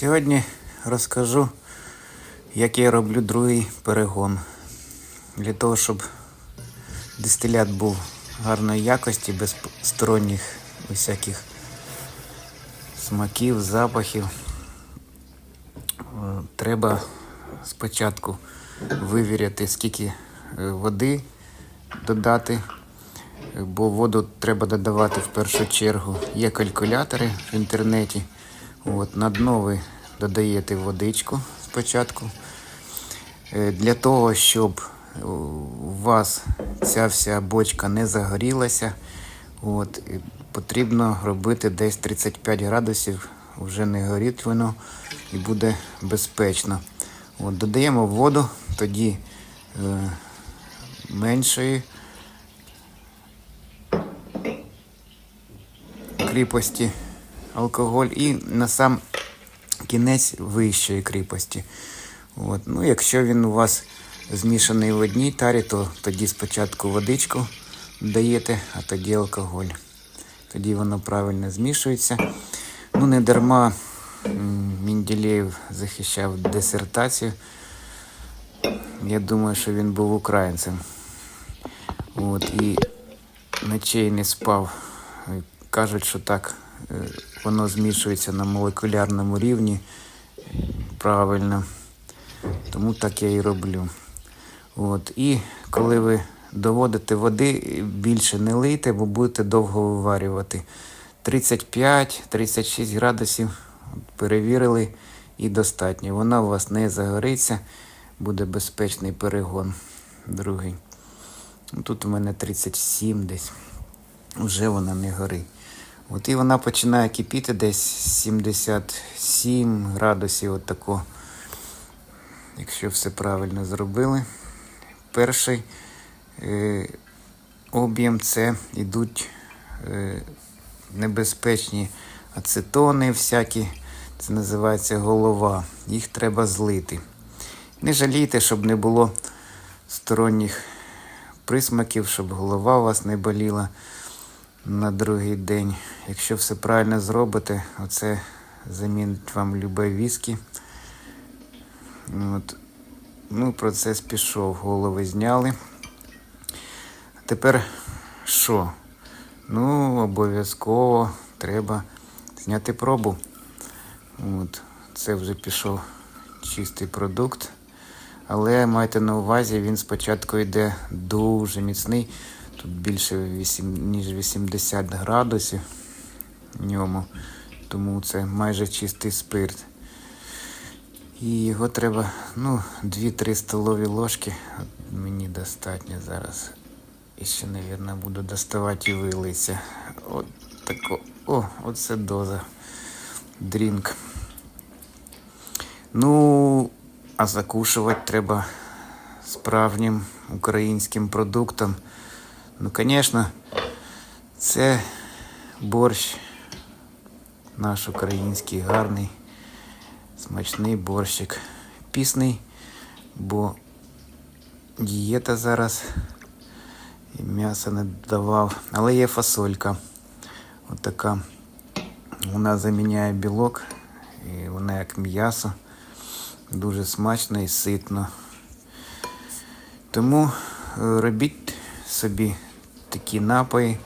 Сьогодні розкажу, як я роблю другий перегон. Для того, щоб дистилят був гарної якості, без сторонніх усяких смаків, запахів. Е, Треба спочатку вивіряти, скільки е, води додати, бо воду треба додавати в першу чергу. Є калькулятори в інтернеті. От, на дно ви додаєте водичку спочатку. Е, Для того, щоб е, у вас ця вся бочка не загорілася, от, потрібно робити десь 35 градусів, вже не горить воно і буде безпечно. От, додаємо воду, тоді е, меншої кріпості алкоголь і на сам кінець вищої кріпості. От. Ну, якщо він у вас змішаний в одній тарі, то тоді спочатку водичку даєте, а тоді алкоголь. Тоді воно правильно змішується. Ну, не дарма м, Менделєєв захищав дисертацію. Я думаю, що він був українцем. От, і ночей не спав. Кажуть, що так воно змішується на молекулярному рівні правильно. Тому так я і роблю. От. І коли ви доводите води, більше не лийте, бо будете довго виварювати. 35-36 градусів перевірили і достатньо. Вона у вас не загориться, буде безпечний перегон другий. Тут у мене 37 десь. Вже вона не горить. От і вона починає кипіти десь 77 градусів, отако. Якщо все правильно зробили. Перший е, об'єм це йдуть е, небезпечні ацетони всякі. Це називається голова. Їх треба злити. Не жалійте, щоб не було сторонніх присмаків, щоб голова у вас не боліла на другий день. Якщо все правильно зробите, оце замінить вам любе віскі. От. Ну, процес пішов, голови зняли. Тепер що? Ну, обов'язково треба зняти пробу. От. Це вже пішов чистий продукт. Але майте на увазі, він спочатку йде дуже міцний. Тут більше 8, ніж 80 градусів в ньому. Тому це майже чистий спирт. І його треба, ну, 2-3 столові ложки. Мені достатньо зараз. І ще, мабуть, буду доставати і вилиться. От тако. О, оце доза. Дрінк. Ну, а закушувати треба справжнім українським продуктом. Ну, звісно, це борщ наш український гарний, смачний борщик. Пісний, бо дієта зараз і м'ясо не додавав. Але є фасолька. Отака. Вона заміняє білок, і вона як м'ясо. Дуже смачно і ситно. Тому е, робіть собі такі напої,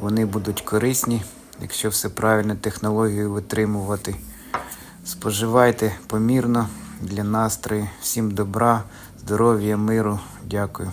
вони будуть корисні, якщо все правильно технологію витримувати. Споживайте помірно для настрою. Всім добра, здоров'я, миру. Дякую.